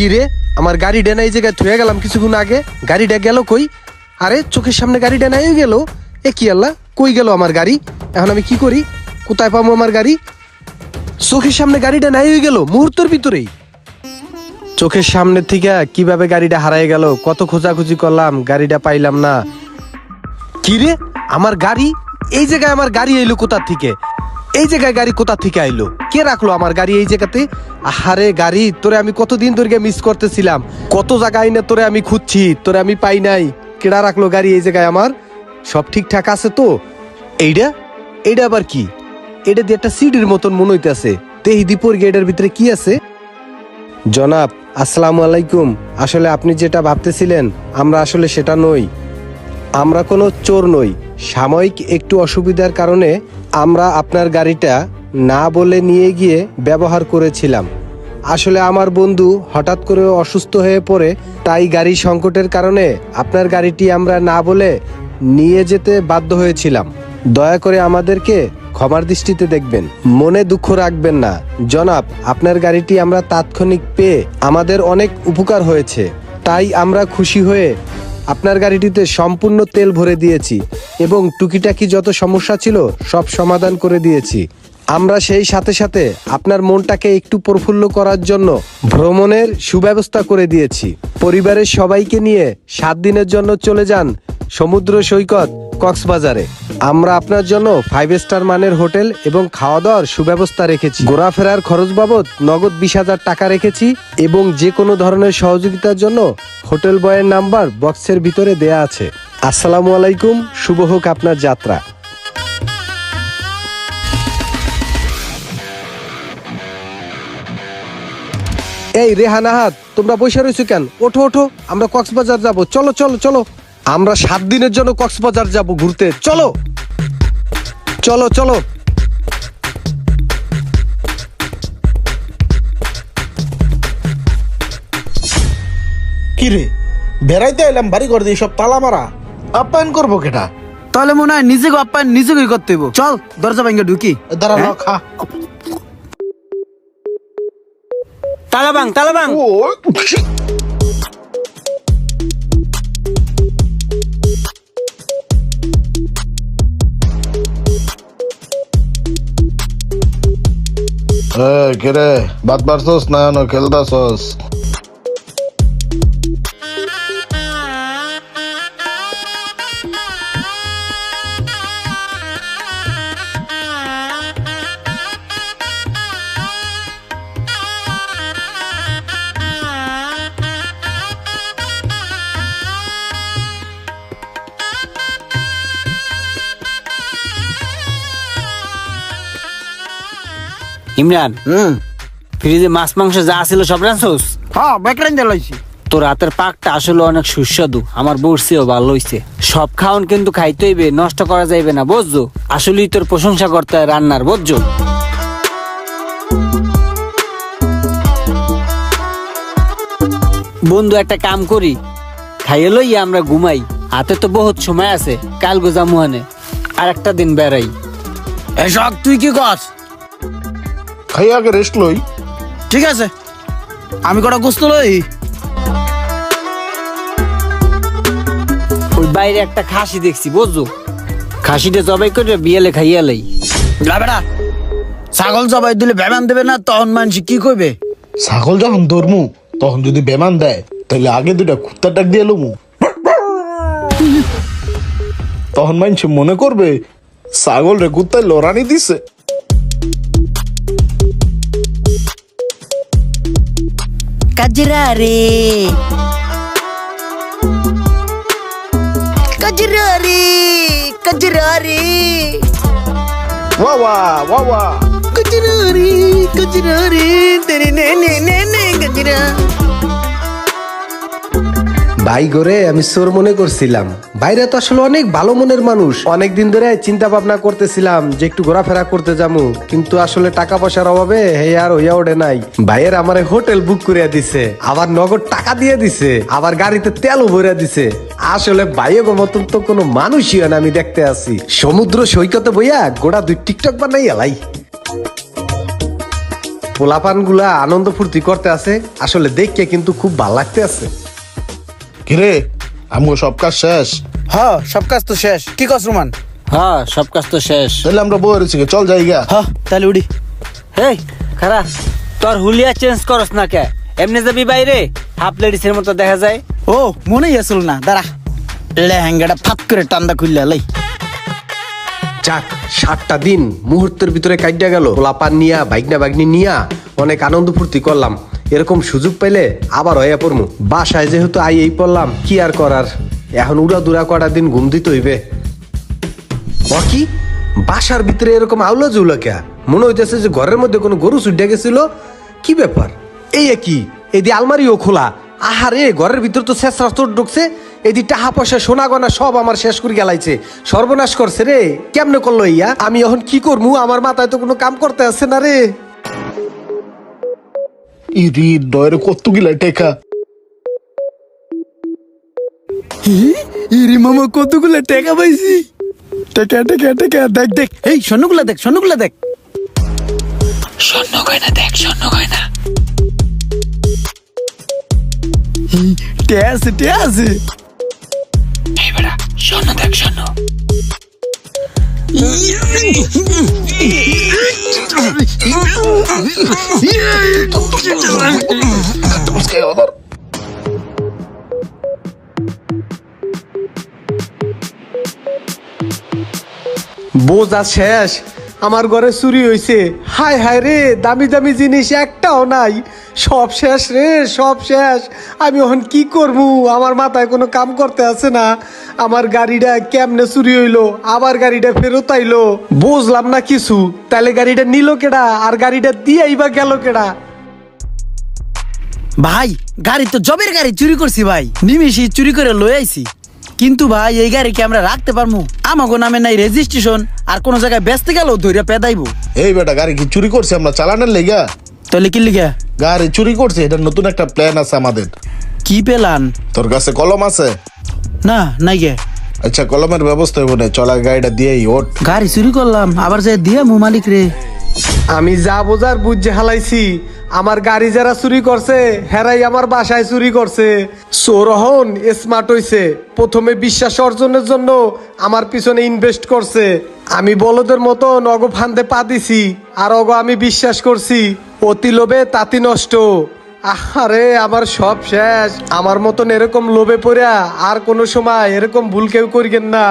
কি রে? আমার গাড়িটা না এই জায়গায় থুয়ে গেলাম কিছুক্ষণ আগে। গাড়িটা গেল কই? আরে, চোখের সামনে গাড়িটা নাই গেল। এ কি আল্লাহ, কই গেল আমার গাড়ি? এখন আমি কি করি? কোথায় পাবো আমার গাড়ি? চোখের সামনে গাড়িটা নাই হয়ে গেল মুহূর্তের ভিতরেই। চোখের সামনে থেকে কীভাবে গাড়িটা হারাই গেল, কত খোঁজাখুঁজি করলাম, গাড়িটা পাইলাম না। কি রে? আমার গাড়ি? এই জায়গায় আমার গাড়ি এলো কোথার থেকে? এই জায়গায় গাড়ি কোথা থেকে আইলো? কে রাখল আমার গাড়ি এই জায়গাতে? আহারে গাড়ি, তোরে আমি কতদিন ধরে মিস করতেছিলাম। কত জায়গায় না তোরে আমি খুঁজছি, তোরে আমি পাই নাই। কেডা রাখল গাড়ি এই জায়গায় আমার? সব ঠিকঠাক আছে তো? এইটা এইটা আবার কি? এটা দিয়ে একটা সিডির মতন মনে হইতেছে। তেহি দীপর গেটের ভিতরে কি আছে? জনাব, আসসালামু আলাইকুম। আসলে আপনি যেটা ভাবতেছিলেন, আমরা আসলে সেটা নই। আমরা কোনো চোর নই। সাময়িক একটু অসুবিধার কারণে আমরা আপনার গাড়িটা না বলে নিয়ে গিয়ে ব্যবহার করেছিলাম। আসলে আমার বন্ধু হঠাৎ করে অসুস্থ হয়ে পড়ে, তাই গাড়ি সংকটের কারণে আপনার গাড়িটি আমরা না বলে নিয়ে যেতে বাধ্য হয়েছিলাম। দয়া করে আমাদেরকে ক্ষমার দৃষ্টিতে দেখবেন। মনে দুঃখ রাখবেন না। জনাব, আপনার গাড়িটি আমরা তাৎক্ষণিক পেয়ে আমাদের অনেক উপকার হয়েছে। তাই আমরা খুশি হয়ে আপনার গাড়িটিতে সম্পূর্ণ তেল ভরে দিয়েছি এবং টুকিটাকি যত সমস্যা ছিল, সব সমাধান করে দিয়েছি। আমরা সেই সাথে সাথে আপনার মনটাকে একটু প্রফুল্ল করার জন্য ভ্রমণের সুব্যবস্থা করে দিয়েছি। পরিবারের সবাইকে নিয়ে সাত দিনের জন্য চলে যান সমুদ্র সৈকত কক্সবাজারে। আমরা আপনার জন্য ফাইভ স্টার মানের হোটেল এবং খাওয়া দাওয়ার সুব্যবস্থা রেখেছি। ঘোরাফেরার খরচ বাবদ নগদ বিশ হাজার টাকা রেখেছি এবং যে কোনো ধরনের সহযোগিতার জন্য হোটেল বয়ের নাম্বার বক্সের ভিতরে দেয়া আছে। আসসালামু আলাইকুম, শুভ হোক আপনার যাত্রা। এই রেহানাহাত তোমরা বসে রয়েছো কেন? ওঠো ওঠো, আমরা কক্সবাজার যাব। চলো চলো চলো। আমরা সাত দিনের জন্য কক্সবাজার যাব ঘুরতে। চলো! চলো চলো। কি রে বেড়াইতে এলাম বাড়ি করে দিয়ে সব তালা মারা। আপ্যায়ন করব কেটা? তাহলে মনে হয় নিজেকে আপ্যায়ন নিজেকেই করতে হইব। চল দরজা ভেঙে ঢুকি। দাঁড়া ল, খা। তালাবাং তালাবাং। ও কে রে বাদ পারছস না না খেলতাছস ইমরান হুম। ফ্রিজে মাছ মাংস যা ছিল সব রাঁধছোস হ্যাঁ বেকরাইন দিলাইছি তোর হাতের পাকটা আসলে অনেক সুস্বাদু আমার বসছেও ভালো হইছে। সব খাওন কিন্তু খাইতে হইবে নষ্ট করা যাইবে না বুঝছ? আসলেই তোর প্রশংসা করতে হয় রান্নার বুঝছ? বন্ধু একটা কাম করি। খাইয়ে লই আমরা ঘুমাই। হাতে তো বহুত সময় আছে কাল গোজা মুহানে আর একটা দিন বেড়াই। শখ তুই কি কস খাই আগে রেস্ট লই। ঠিক আছে। আমি কটা গোস্ত লই? ওই বাইরে একটা খাসি দেখছি বুঝছ? খাসিটা জবাই করে বিয়েলে খাইয়া লাই। বেটা ছাগল জবাই দিলে বেমান দেবে না তখন মানুষ কি কইবে? ছাগল যখন ধরমু তখন যদি বেমান দেয় তাহলে আগে দুটা কুত্তার ডাক দিয়ে এলুমু তখন মানুষ মনে করবে ছাগল রে কুত্তায় লড়ানি দিছে। Kajirari. Kajirari, Kajirari. Wawa, wawa. Kak Jerari Kak Jerari nenek nenek Kajirari. ভাই গোরে, আমি চোর মনে করছিলাম। বাইরে তো আসলে অনেক ভালো মনের মানুষ। অনেক দিন ধরে চিন্তা ভাবনা করতেছিলাম যে একটু ঘোরাফেরা করতে যাব কিন্তু আসলে টাকা পয়সার অভাবে হে আর হইয়া ওঠে নাই। ভাইয়ের আমার হোটেল বুক করিয়া দিছে, আবার নগদ টাকা দিয়ে দিছে, আবার গাড়িতে তেলও ভরিয়া দিছে। আসলে ভাইয়ের মতন তো কোনো মানুষই হয় না আমি দেখতে আছি। সমুদ্র সৈকতে বইয়া গোড়া দুই টিকটক বানাই এলাই। পোলাপানগুলা আনন্দ ফুর্তি করতে আছে, আসলে দেখকে কিন্তু খুব ভালো লাগতে আছে। কিরে আমগো সব কাজ শেষ? হ সব কাজ তো শেষ। কি কস রুমান? হ্যাঁ সব কাজ তো শেষ। তাহলে আমরা বই রয়েছি চল যাই গা হ তাহলে উড়ি হেই খারা তোর হুলিয়া চেঞ্জ করস না কে? এমনি যাবি বাইরে? হাফ লেডিসের মতো দেখা যায়। ও মনেই আসল না দাঁড়া। লেহেঙ্গাটা ফাত করে টান্দা খুললে লাই। যাক সাতটা দিন মুহূর্তের ভিতরে কাটিয়া গেল। পোলাপান নিয়া বাইকনা বাইকনি নিয়া অনেক আনন্দ ফুর্তি করলাম। এরকম সুযোগ পেলে আবার হইয়া পড়মু। বাসায় যেহেতু আই এই পড়লাম, কি আর করার? এখন উড়া দুরা কটা দিন ঘুম দিতে হইবে। কি? বাসার ভিতরে এরকম আউলা জুলা কে মনে হইতেছে যে ঘরের মধ্যে কোনো গরু চুড্ডা গেছিল? কি ব্যাপার? এই কি? এদি আলমারিও খোলা। আহারে, ঘরের ভিতর তো শেষ রাস্তা ঢুকছে। এদি টাহা পয়সা, সোনা গয়না সব আমার শেষ করে গেলাইছে। সর্বনাশ করছে রে। কেমনে করল ইয়া? আমি এখন কি করব আমার মাথায় তো কোনো কাম করতে আসছে না রে। ইরি ডয়ের কত গিলা টেকা ইরি মামা কতগুলো টাকা পাইছি? টাকা টাকা টাকা দেখ দেখ। এই স্বর্ণগুলা দেখ স্বর্ণগুলা দেখ। স্বর্ণ গয়না দেখ স্বর্ণ গয়না টে আছে টে আছে। এই বেটা স্বর্ণ দেখ স্বর্ণ। বোঝা শেষ। আমার ঘরে চুরি হয়েছে হায় হায় রে দামি দামি জিনিস একটাও নাই। সব শেষ রে সব শেষ। আমি এখন কি করব? আমার মাথায় কোনো কাম করতে আছে না। আমার গাড়িটা কেমনে চুরি হইল? আবার গাড়িটা ফেরত আইলো। বুঝলাম না কিছু। তাহলে গাড়িটা নিল কেডা? আর গাড়িটা দিয়েই বা গেল কেডা? ভাই গাড়ি তো জবের গাড়ি চুরি করছি ভাই। নিমিশি চুরি করে লই আইছি। কিন্তু ভাই এই গাড়ি কি আমরা রাখতে পারব আমাগো নামে নাই রেজিস্ট্রেশন আর কোন জায়গায় বেচতে গেলেও ধৈর্য পেদাইবো। এই বেটা গাড়ি কি চুরি করছে আমরা? চালানোর লেগা? তাহলে কি লিখা গাড়ি চুরি করছে এটা নতুন একটা প্ল্যান আছে আমাদের। কি পেলান তোর কাছে কলম আছে? না নাই গে। আচ্ছা কলমের ব্যবস্থা হইব না চলা গাড়িটা দিয়েই ওঠ। গাড়ি চুরি করলাম আবার যে দিয়ে মু মালিক রে। আমি যা বোঝার বুঝে হালাইছি আমার গাড়ি যারা চুরি করছে হেরাই আমার বাসায় চুরি করছে। সৌরহন স্মার্ট হইছে প্রথমে বিশ্বাস অর্জনের জন্য আমার পিছনে ইনভেস্ট করছে। আমি বলদের মতো নগ ফান্দে পা দিছি আর অগ আমি বিশ্বাস করছি। অতি লোভে তাতি নষ্ট। আরে আমার সব শেষ। আমার মতন এরকম লোভে পড়া আর কোনো সময় এরকম ভুল কেউ করিবেন না।